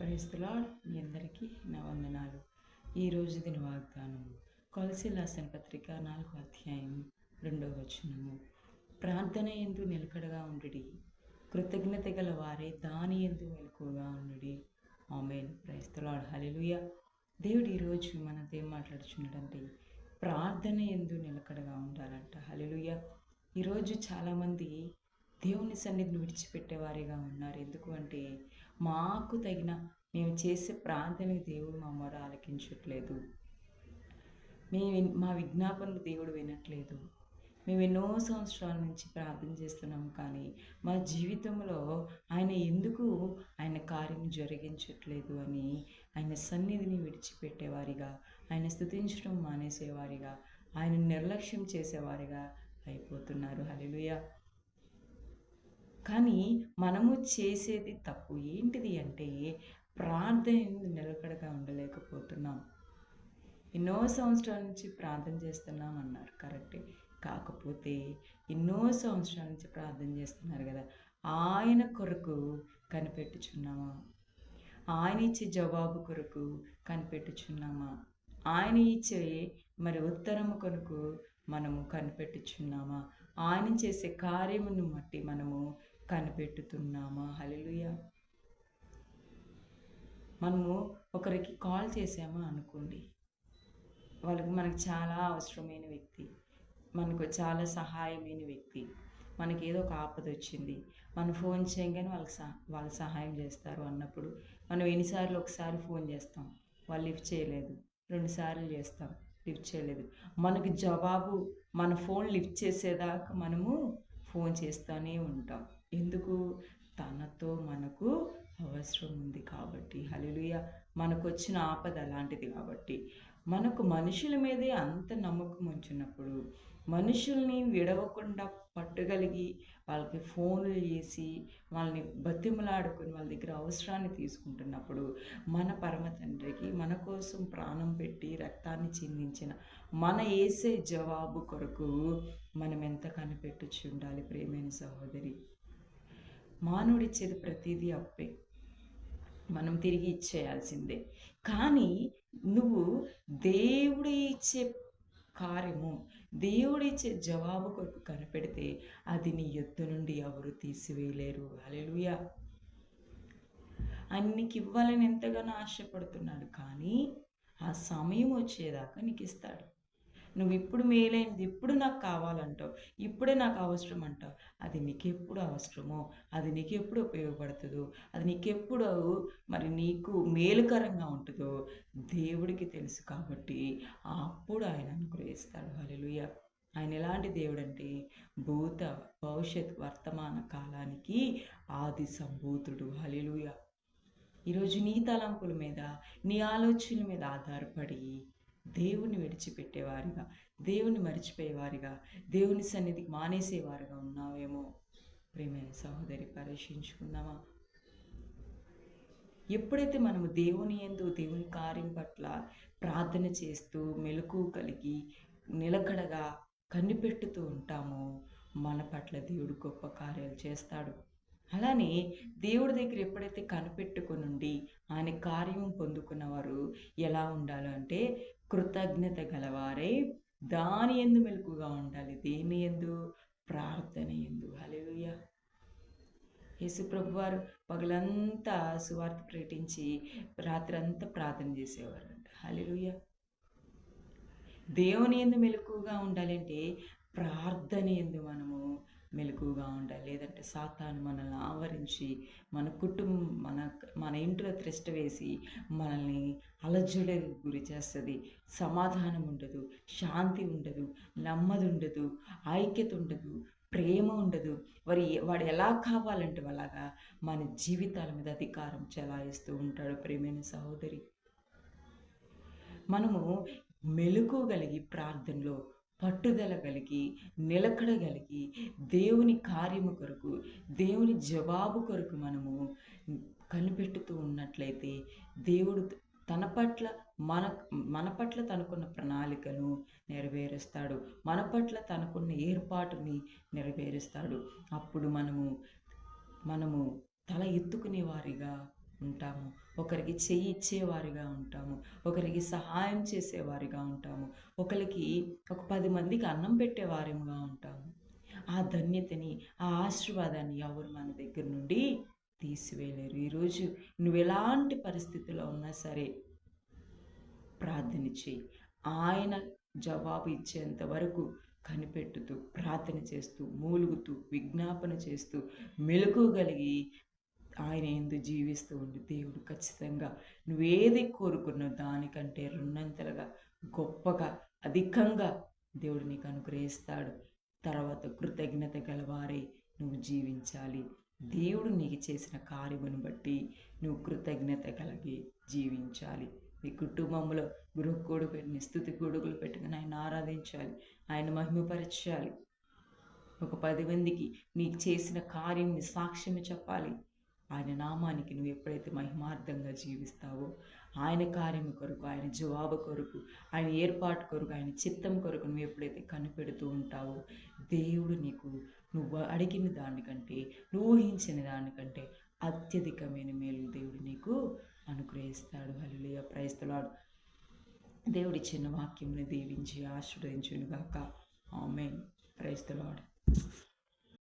Praise the Lord మీ అందరికీ నా వందనాలు. ఈరోజు దిన వాగ్దానం కొలసి లాసన పత్రిక నాలుగో అధ్యాయం రెండవ వచనము. ప్రార్థన ఎందు నిలకడగా ఉండుడి. కృతజ్ఞత గల వారే దాని ఎందు మెలకుగా ఉండుడి. Amen. Praise the Lord hallelujah. దేవుడు ఈరోజు మనతో ఏం మాట్లాడుచున్నాడంటే ప్రార్థన ఎందు నిలకడగా ఉండాలంట. హల్లెలూయ. ఈరోజు చాలామంది దేవుని సన్నిధిని విడిచిపెట్టేవారిగా ఉన్నారు. ఎందుకు అంటే మాకు తగిన మేము చేసే ప్రార్థనకి దేవుడు మా మొర ఆలకించట్లేదు. మేము మా విజ్ఞాపనలు దేవుడు వినట్లేదు. మేము ఎన్నో సంవత్సరాల నుంచి ప్రార్థన చేస్తున్నాం కానీ మా జీవితంలో ఆయన ఎందుకు ఆయన కార్యం జరిగించట్లేదు అని ఆయన సన్నిధిని విడిచిపెట్టేవారిగా ఆయన స్థుతించడం మానేసేవారిగా ఆయన నిర్లక్ష్యం చేసేవారిగా అయిపోతున్నారు. హల్లెలూయా. కానీ మనము చేసేది తప్పు. ఏంటిది అంటే ప్రార్థన నిలకడగా ఉండలేకపోతున్నాం? ఎన్నో సంవత్సరాల నుంచి ప్రార్థన చేస్తున్నాం అన్నారు. కరెక్టే. కాకపోతే ఎన్నో సంవత్సరాల నుంచి ప్రార్థన చేస్తున్నారు కదా. ఆయన కొరకు కనిపెట్టుచున్నామా? ఆయన ఇచ్చే జవాబు కొరకు కనిపెట్టుచున్నామా? ఆయన ఇచ్చే మరి ఉత్తరము కొరకు మనము కనిపెట్టుచున్నామా? ఆయన చేసే కార్యమును బట్టి మనము కనిపెట్టుతున్నామా? హలలుయ మనము ఒకరికి కాల్ చేసామా అనుకోండి. వాళ్ళకి మనకు చాలా అవసరమైన వ్యక్తి. మనకు చాలా సహాయమైన వ్యక్తి. మనకి ఏదో ఒక ఆపద వచ్చింది. మనం ఫోన్ చేయగానే వాళ్ళకి సహ వాళ్ళు సహాయం చేస్తారు అన్నప్పుడు మనం ఎన్నిసార్లు ఒకసారి ఫోన్ చేస్తాం. వాళ్ళు లిఫ్ట్ చేయలేదు. రెండుసార్లు చేస్తాం. లిఫ్ట్ చేయలేదు. మనకు జవాబు మన ఫోన్ లిఫ్ట్ చేసేదాకా మనము ఫోన్ చేస్తూనే ఉంటాం. ఎందుకు తనతో మనకు అవసరం ఉంది కాబట్టి హల్లెలూయ. మనకు వచ్చిన ఆపద అలాంటిది కాబట్టి. మనకు మనుషుల మీదే అంత నమ్మకం ఉంచినప్పుడు మనుషుల్ని విడవకుండా పట్టుగలిగి వాళ్ళకి ఫోన్లు చేసి వాళ్ళని బతిమలాడుకుని వాళ్ళ దగ్గర అవసరాన్ని తీసుకుంటున్నప్పుడు మన పరమ తండ్రికి మన కోసం ప్రాణం పెట్టి రక్తాన్ని చిందించిన మన ఏసే జవాబు కొరకు మనం ఎంత కనిపెట్టుచి ఉండాలి ప్రేమైన సహోదరి. మానవుడిచ్చేది ప్రతిదీ అప్పే. మనం తిరిగి ఇచ్చేయాల్సిందే. కానీ నువ్వు దేవుడు ఇచ్చే కార్యము దేవుడిచ్చే జవాబు కొరకు కనిపెడితే అది నీ ఎత్తు నుండి ఎవరు తీసివేయలేరు. అలెలుయా ఆయన నీకు ఇవ్వాలని ఎంతగానో ఆశపడుతున్నాడు కానీ ఆ సమయం వచ్చేదాకా నీకు ఇస్తాడు నువ్వు ఇప్పుడు మేలైనది ఇప్పుడు నాకు కావాలంటావు ఇప్పుడే నాకు అవసరం అంటావు అది నీకెప్పుడు అవసరమో అది నీకెప్పుడు ఉపయోగపడుతుందో అది నీకెప్పుడు మరి నీకు మేలుకరంగా ఉంటుందో దేవుడికి తెలుసు కాబట్టి అప్పుడు ఆయన అనుగ్రహిస్తాడు. హల్లెలూయా. ఆయన ఎలాంటి దేవుడు అంటే భూత భవిష్యత్ వర్తమాన కాలానికి ఆది సంభూతుడు. హల్లెలూయా. ఈరోజు నీ తలంపుల మీద నీ ఆలోచనల మీద ఆధారపడి దేవుని విడిచిపెట్టేవారిగా దేవుని మరిచిపోయేవారిగా దేవుని సన్నిధికి మానేసేవారుగా ఉన్నావేమో? ప్రేమైన సహోదరి పరీక్షించుకుందామా? ఎప్పుడైతే మనము దేవుని ఎందు దేవుని కార్యం పట్ల ప్రార్థన చేస్తూ మెలకు కలిగి నిలకడగా కనిపెట్టుతూ ఉంటామో మన పట్ల దేవుడు గొప్ప కార్యాలు చేస్తాడు. అలానే దేవుడి దగ్గర ఎప్పుడైతే కనిపెట్టుకుని ఉండి ఆయన కార్యం పొందుకున్నవారు ఎలా ఉండాలో అంటే కృతజ్ఞత గలవారే దాని ఎందు మెలకుగా ఉండాలి. దేని ఎందు? ప్రార్థన ఎందు. హల్లెలూయ. యేసుప్రభు వారు పగలంతా సువార్త ప్రకటించి రాత్రి అంతా ప్రార్థన చేసేవారు అంట హల్లెలూయ. దేవుని ఎందు మెలకుగా ఉండాలంటే ప్రార్థన ఎందు మనము మెలకుగా ఉండాలి. లేదంటే సాతాను మనల్ని ఆవరించి మన కుటుంబం మన మన ఇంట్లో త్రెస్ట్ వేసి మనల్ని అలజడులకు గురి చేస్తుంది. సమాధానం ఉండదు శాంతి ఉండదు నెమ్మది ఉండదు ఐక్యత ఉండదు ప్రేమ ఉండదు. వారి వాడు ఎలా కావాలంటే అలాగా మన జీవితాల మీద అధికారం చెలాయిస్తూ ఉంటాడు ప్రేమైన సహోదరి. మనము మెలుకోగలిగి ప్రార్థనలో పట్టుదల కలిగి నిలకడగలిగి దేవుని కార్యము కొరకు దేవుని జవాబు కొరకు మనము కనిపెట్టుతూ ఉన్నట్లయితే దేవుడు తన పట్ల మన మన పట్ల తనకున్న ప్రణాళికను నెరవేరుస్తాడు. మన పట్ల తనకున్న ఏర్పాటుని నెరవేరుస్తాడు. అప్పుడు మనము మనము తల ఎత్తుకునే వారిగా ఉంటాము. ఒకరికి చెయ్యి ఇచ్చేవారిగా ఉంటాము. ఒకరికి సహాయం చేసేవారిగా ఉంటాము. ఒకరికి ఒక పది మందికి అన్నం పెట్టేవారిగా ఉంటాము. ఆ ధన్యతని ఆ ఆశీర్వాదాన్ని ఎవరు మన దగ్గర నుండి తీసివేయలేరు. ఈరోజు నువ్వు ఎలాంటి పరిస్థితిలో ఉన్నా సరే ప్రార్థన చేయి ఆయన జవాబు ఇచ్చేంత వరకు కనిపెట్టుతూ ప్రార్థన చేస్తూ మూలుగుతూ విజ్ఞాపన చేస్తూ మెలకుగలిగి ఆయన ఎందు జీవిస్తూ ఉండి దేవుడు ఖచ్చితంగా నువ్వేది కోరుకున్నావు దానికంటే రెండంతలుగా గొప్పగా అధికంగా దేవుడు నీకు అనుగ్రహిస్తాడు. తర్వాత కృతజ్ఞత గలవారే నువ్వు జీవించాలి. దేవుడు నీకు చేసిన కార్యమును బట్టి నువ్వు కృతజ్ఞత కలిగి జీవించాలి. నీ కుటుంబంలో గృహకోడు పెట్టిన స్థుతి కొడుకులు పెట్టుకుని ఆయన ఆరాధించాలి. ఆయన మహిమపరచాలి. ఒక పది మందికి నీకు చేసిన కార్యం సాక్ష్యం చెప్పాలి. ఆయన నామానికి నువ్వు ఎప్పుడైతే మహిమార్థంగా జీవిస్తావో ఆయన కార్యం కొరకు ఆయన జవాబు కొరకు ఆయన ఏర్పాటు కొరకు ఆయన చిత్తం కొరకు నువ్వు ఎప్పుడైతే కనిపెడుతూ ఉంటావో దేవుడు నీకు నువ్వు అడిగిన దానికంటే నువ్వు ఊహించిన దానికంటే అత్యధికమైన మేలు దేవుడు నీకు అనుగ్రహిస్తాడు. హల్లుయ ప్రైస్తలాడు దేవుడి చిన్న వాక్యముని దీవించి ఆశీర్వదించునుగాక. ఆమె ప్రైస్తలాడు